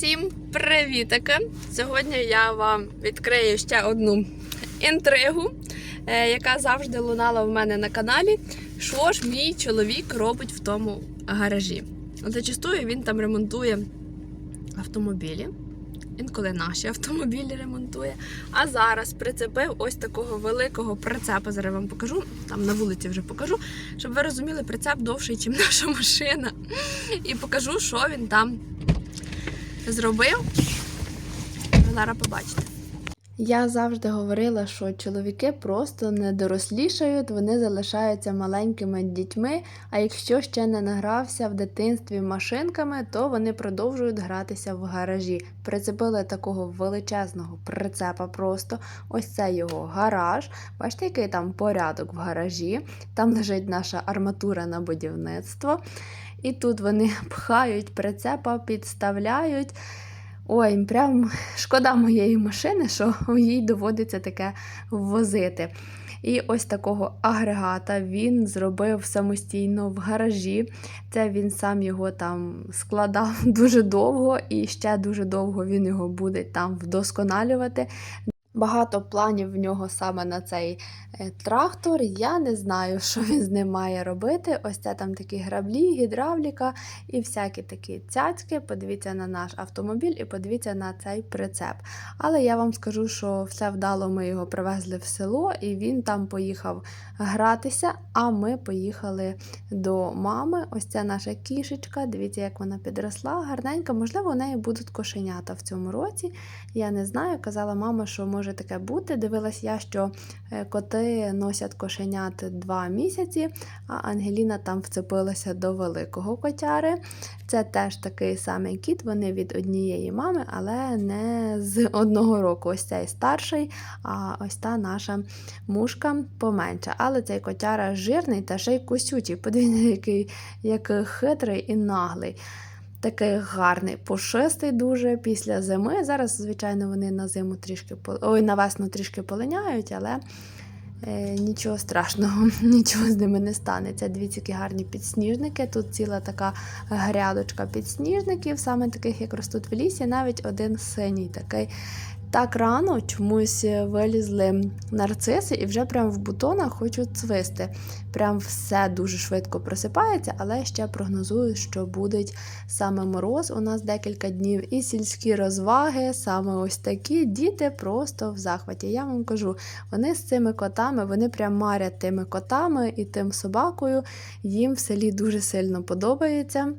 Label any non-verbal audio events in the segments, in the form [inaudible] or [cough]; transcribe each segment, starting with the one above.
Всім привітики! Сьогодні я вам відкрию ще одну інтригу, е, яка завжди лунала в мене на каналі. Що ж мій чоловік робить в тому гаражі? Зачастую він там ремонтує автомобілі. Інколи наші автомобілі ремонтує. А зараз прицепив ось такого великого прицепа. Зараз вам покажу. Там на вулиці вже покажу, щоб ви розуміли, прицеп довший, ніж [laughs] наша машина. І покажу, що він там зробив. Ви Зараз побачите. Я завжди говорила, що чоловіки просто не дорослішають, вони залишаються маленькими дітьми. А якщо ще не награвся в дитинстві машинками, то вони продовжують гратися в гаражі. Прицепили такого величезного прицепа просто. Ось це його гараж. Бачите, який там порядок в гаражі. Там лежить наша арматура на будівництво. І тут вони [laughs] пхають прицепа, підставляють. Ой, прям шкода моєї машини, що їй доводиться таке возити. І ось такого агрегата він зробив самостійно в гаражі. Це він сам його там складав [laughs] дуже довго, і ще дуже довго він його буде там вдосконалювати. Багато планів в нього саме на цей е, трактор. Я не знаю, [laughs] що він з ним має робити. Ось це там такі граблі, гідравліка і всякі такі цяцьки. Подивіться на наш автомобіль і подивіться на цей прицеп. Але я вам скажу, що все вдало ми його привезли в село, і він там поїхав гратися. А ми поїхали до мами. Ось це наша кішечка. Дивіться, як вона підросла, гарненька. Можливо, у неї будуть кошенята в цьому році. Я не знаю. Казала мама, що може таке бути. Дивилась я, що е, коти носять кошенят два місяці, а Ангеліна там вцепилася до великого котяри. Це теж такий самий кіт, вони від однієї мами, але не з одного року. Ось цей старший, а ось та наша мушка поменша. Але цей котяра жирний та ще й косючий. Подивіться, який як хитрий і наглий. Такий гарний, пушистий дуже після зими. Зараз, звичайно, вони на зиму трішки ой, на весну трішки полиняють, але е, нічого страшного, [laughs] нічого з ними не станеться. Дві цікі гарні підсніжники. Тут ціла така грядочка підсніжників, саме таких, як ростуть в лісі, навіть один синій такий. Так рано чомусь вилізли нарциси і вже прямо в бутонах хочуть цвисти. Прям все дуже швидко просипається, але ще прогнозують, що буде саме мороз у нас декілька днів, і сільські розваги, саме ось такі діти просто в захваті. Я вам кажу, вони з цими котами, вони прям марять тими котами і тим собакою. Їм в селі дуже сильно подобається.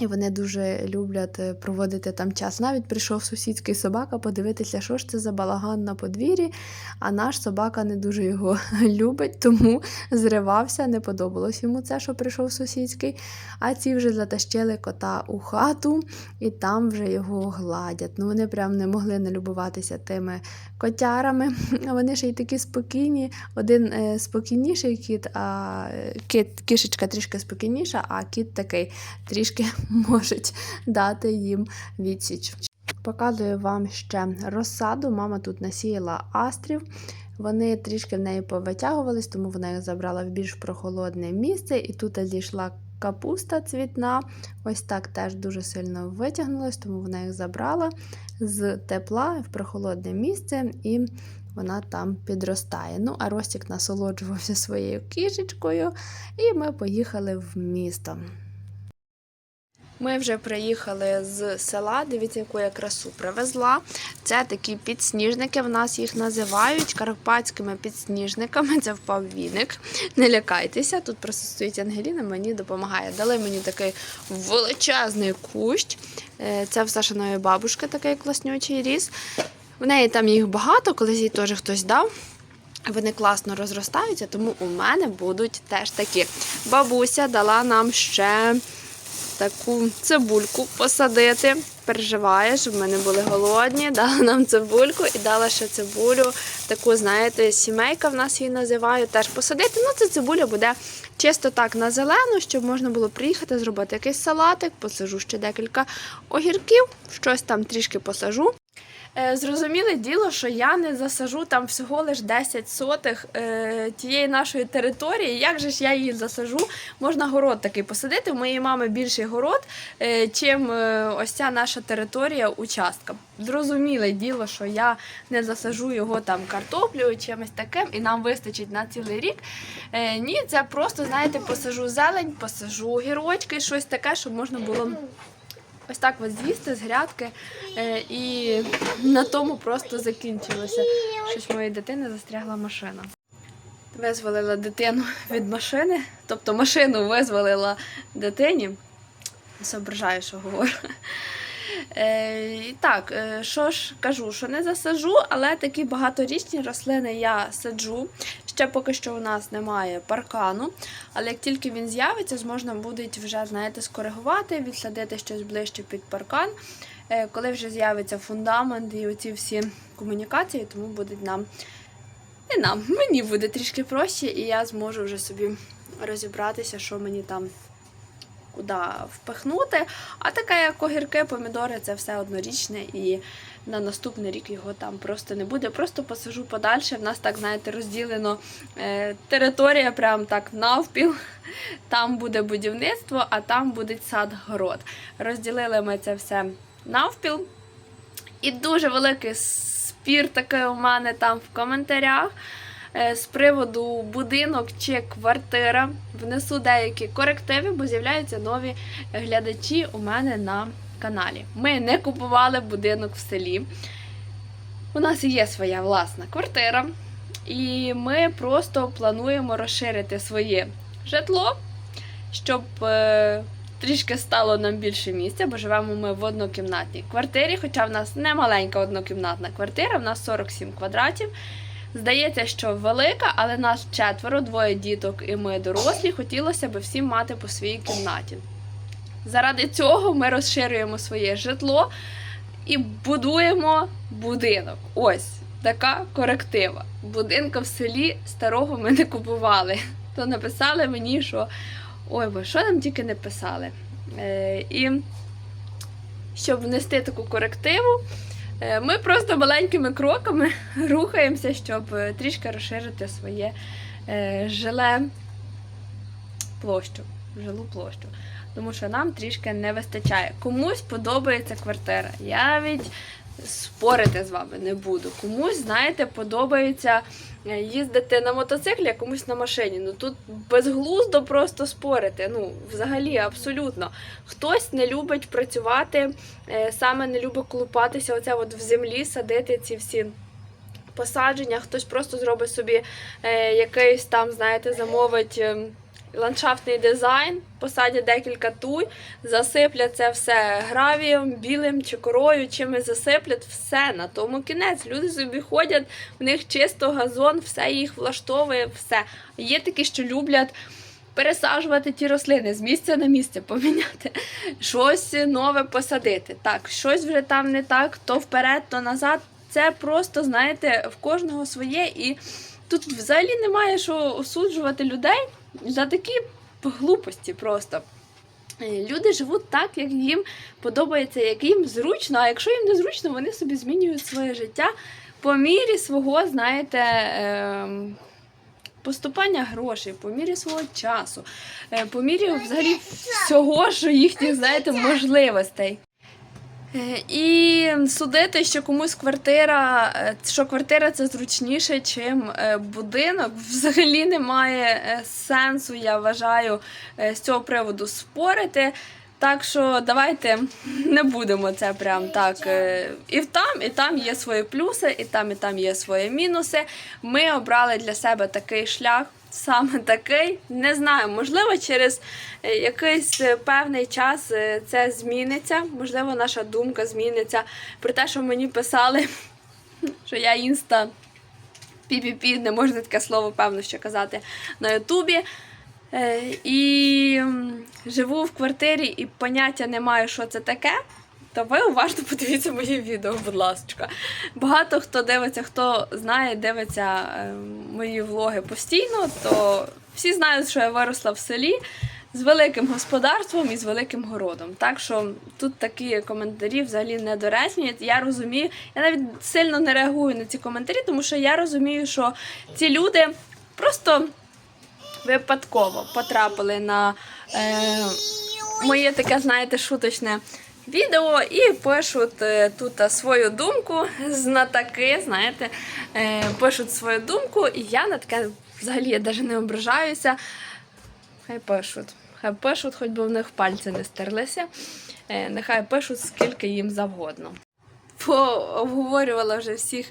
І вони дуже люблять е, проводити там час. Навіть прийшов сусідський собака подивитися, що ж це за балаган на подвір'ї, а наш собака не дуже його [laughs] любить, тому зривався, не подобалось йому це, що прийшов сусідський. А ці вже затащили кота у хату і там вже його гладять. Ну вони прям не могли не любуватися тими котярами. [laughs] Вони ще й такі спокійні. Один е, спокійніший кіт, а е, кіт, кішечка трішки спокійніша, а кіт такий трішки [laughs] можуть дати їм відсіч. Показую вам ще розсаду. Мама тут насіяла астрів. Вони трішки в неї повитягувались, тому вона їх забрала в більш прохолодне місце. І тут зійшла капуста цвітна. Ось так теж дуже сильно витягнулась, тому вона їх забрала з тепла в прохолодне місце і вона там підростає. Ну, а Ростік насолоджувався своєю кішечкою, і ми поїхали в місто. Ми вже приїхали з села. Дивіться, яку я красу привезла. Це такі підсніжники. В нас їх називають карпатськими підсніжниками. Це впав віник. Не лякайтеся. Тут просто стоїть Ангеліна, мені допомагає. Дали мені такий величезний кущ. Е, Це в Сашиної бабушки такий класнючий ріс. В неї там їх багато, колись їй теж хтось дав. Вони класно розростаються, тому у мене будуть теж такі. Бабуся дала нам ще таку цибульку посадити. Переживає, щоб ми не були голодні. [laughs] Дала нам цибульку і дала ще цибулю. Таку, знаєте, сімейка в нас її називають, теж посадити. Ну, це цибуля буде чисто так на зелену, щоб можна було приїхати, зробити якийсь салатик, посажу ще декілька огірків, щось там трішки посажу. Е, Зрозуміле діло, що я не засажу там всього лиш 10 сотих е, тієї нашої території. Як же ж я її засажу? Можна город такий посадити. У моєї мами більший город, е, чим е, ось ця наша територія участка. Зрозуміле діло, що я не засажу його там картоплею, чимось таким, і нам вистачить на цілий рік. Е, ні, це просто, знаєте, посажу зелень, посажу гірочки, щось таке, щоб можна було. Ось так от з'їсти з грядки, е, і на тому просто закінчилося. Щось моєї дитини застрягла машина. Визволила дитину від машини, тобто машину визволила дитині. Соображаю, що говорю. Е, і так, е, що ж кажу, що не засаджу, але такі багаторічні рослини я саджу. Ще поки що у нас немає паркану, але як тільки він з'явиться, зможна буде вже, знаєте, скоригувати, відсадити щось ближче під паркан. Е, Коли вже з'явиться фундамент і оці всі комунікації, тому буде нам не нам, мені буде трішки проще, і я зможу вже собі розібратися, що мені там куди впихнути. А таке, як огірки, помідори, це все однорічне, і на наступний рік його там просто не буде. Просто посажу подальше. В нас так, знаєте, розділено е, територія, прям так навпіл. Там буде будівництво, а там буде сад-город. Розділили ми це все навпіл. І дуже великий спір такий у мене там в коментарях з приводу будинок чи квартира. Внесу деякі корективи, бо з'являються нові глядачі у мене на каналі. Ми не купували будинок в селі. У нас є своя власна квартира, і ми просто плануємо розширити своє житло, щоб е, трішки стало нам більше місця, бо живемо ми в однокімнатній квартирі, хоча в нас не маленька однокімнатна квартира, в нас 47 квадратів. Здається, що велика, але нас четверо, двоє діток і ми дорослі. Хотілося б всім мати по своїй кімнаті. Заради цього ми розширюємо своє житло і будуємо будинок. Ось така коректива. Будинка в селі старого ми не купували. То написали мені, що ой, бо що нам тільки не писали. Е, і щоб внести таку корективу, ми просто маленькими кроками [laughs] рухаємося, щоб е, трішки розширити своє е, жиле площу, жилу площу. Тому що нам трішки не вистачає. Комусь подобається квартира. Я навіть спорити з вами не буду. Комусь, знаєте, подобається е, їздити на мотоциклі, а комусь на машині. Ну тут безглуздо просто спорити. Ну, взагалі, абсолютно. Хтось не любить працювати, е, саме не любить колупатися оце от в землі, садити ці всі. Посадження, хтось просто зробить собі е, якийсь там, знаєте, замовить е, ландшафтний дизайн, посадять декілька туй, засиплять це все гравієм, білим чи корою, чимось засиплять, все на тому кінець. Люди собі ходять, в них чисто газон, все їх влаштовує, все. Є такі, що люблять. Пересаджувати ті рослини з місця на місце, поміняти, [laughs] щось нове посадити. Так, щось вже там не так, то вперед, то назад. Це просто, знаєте, в кожного своє, і тут взагалі немає що осуджувати людей за такі глупості просто. Е, Люди живуть так, як їм подобається, як їм зручно, а якщо їм не зручно, вони собі змінюють своє життя по мірі свого, знаєте, ем, поступання грошей, по мірі свого часу, е, по мірі взагалі всього, що їхніх, знаєте, можливостей. І судити, що комусь квартира, е, що квартира це зручніше, чим е, будинок, взагалі немає е, сенсу, я вважаю, з цього приводу спорити. Так що давайте не будемо це прям так. І там, і там є свої плюси, і там, і там є свої мінуси. Ми обрали для себе такий шлях. Саме такий, не знаю, можливо, через е, якийсь е, певний час е, це зміниться. Можливо, наша думка зміниться. Про те, що мені писали, [laughs] що я інста пі-пі-пі, не можна таке слово, певно, що казати на Ютубі. І живу в квартирі і поняття не маю, що це таке. То ви уважно подивіться моє відео, будь ласка. Багато хто дивиться, хто знає, дивиться е, мої влоги постійно, то всі знають, що я виросла в селі з великим господарством і з великим городом. Так що тут такі коментарі взагалі недоречні. Я розумію, я навіть сильно не реагую на ці коментарі, тому що я розумію, що ці люди просто випадково потрапили на е, моє таке, знаєте, шуточне відео і пишуть е, тут е, свою думку, знатаки, знаєте, е, пишуть свою думку, і я на таке взагалі я навіть не ображаюся. Хай пишуть. Хай пишуть, хоч би в них пальці не стерлися. Нехай пишуть скільки їм завгодно. Пообговорювала вже всіх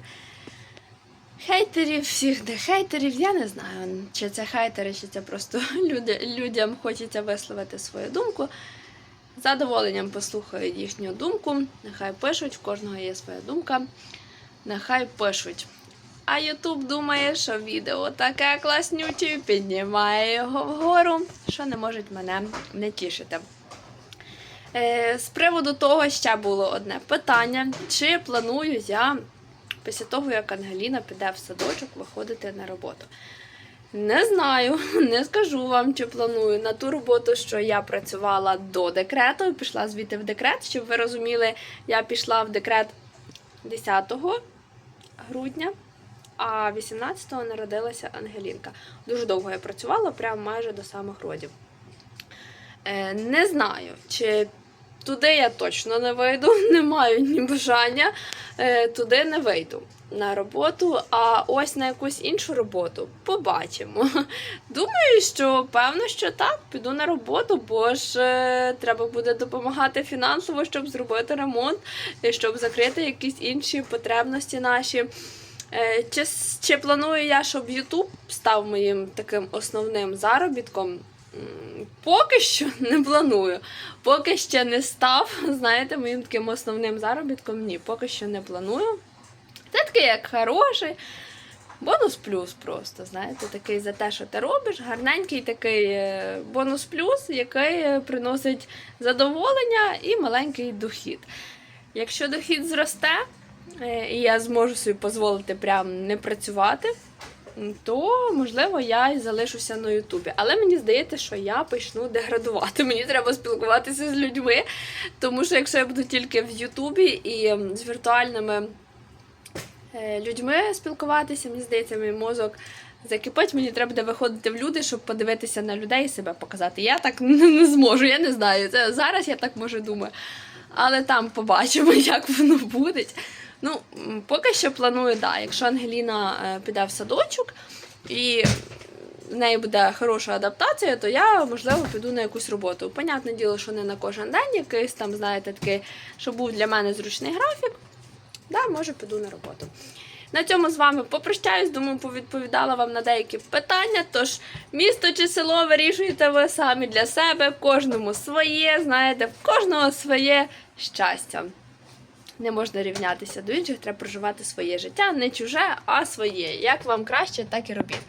хейтерів, всіх де хейтерів. Я не знаю, чи це хейтери, чи це просто [laughs] людям хочеться висловити свою думку. Задоволенням послухаю їхню думку. Нехай пишуть, в кожного є своя думка. Нехай пишуть. А Ютуб думає, що відео таке класнюче, піднімає його вгору, що не можуть мене не тішити. Е, з приводу того ще було одне питання: чи планую я після того, як Ангеліна піде в садочок, виходити на роботу? Не знаю, [laughs] не скажу вам, чи планую на ту роботу, що я працювала до декрету, пішла звідти в декрет. Щоб ви розуміли, я пішла в декрет 10 грудня, а 18-го народилася Ангелінка. Дуже довго я працювала, прямо майже до самих родів. Е, не знаю, чи туди я точно не вийду, [laughs] не маю ні бажання, е, туди не вийду на роботу, а ось на якусь іншу роботу побачимо. [laughs] Думаю, що певно, що так, піду на роботу, бо ж е, треба буде допомагати фінансово, щоб зробити ремонт, щоб закрити якісь інші потребності наші. Е, Чи, чи планую я, щоб YouTube став моїм таким основним заробітком? Поки що не планую. Поки ще не став, знаєте, моїм таким основним заробітком. Ні, поки що не планую. Це такий як хороший. Бонус плюс просто, знаєте, такий за те, що ти робиш, гарненький такий е, бонус плюс, який приносить задоволення і маленький дохід. Якщо дохід зросте, е, і я зможу собі дозволити прям не працювати, то можливо я і залишуся на Ютубі. Але мені здається, що я почну деградувати. Мені треба спілкуватися з людьми, тому що якщо я буду тільки в Ютубі і з віртуальними е, людьми спілкуватися, мені здається, мій мозок закипить. Мені треба буде виходити в люди, щоб подивитися на людей і себе показати. Я так не, [laughs] не зможу, я не знаю. Це зараз я так може думаю. Але там побачимо, [laughs] як воно буде. Ну, поки що планую, да, якщо Ангеліна е, піде в садочок і в неї буде хороша адаптація, то я, можливо, піду на якусь роботу. Понятне діло, що не на кожен день якийсь там, знаєте, такий, щоб був для мене зручний графік. Да, може, піду на роботу. На цьому з вами попрощаюсь, думаю, повідповідала вам на деякі питання. Тож місто чи село вирішуєте ви самі для себе, кожному своє, знаєте, в кожного своє щастя. Не можна рівнятися до інших, треба проживати своє життя, не чуже, а своє. Як вам краще, так і робіть.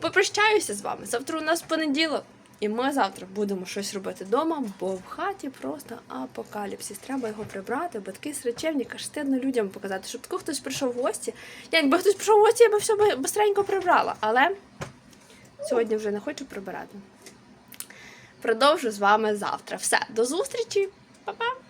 Попрощаюся з вами. Завтра у нас понеділок, і ми завтра будемо щось робити вдома, бо в хаті просто апокаліпсис. Треба його прибрати, бо такий сречевник, аж стидно людям показати, щоб тако хтось прийшов в гості. Я Якби хтось прийшов в гості, я би все бистренько прибрала. Але сьогодні вже не хочу прибирати. Продовжу з вами завтра. Все, до зустрічі, Па-па!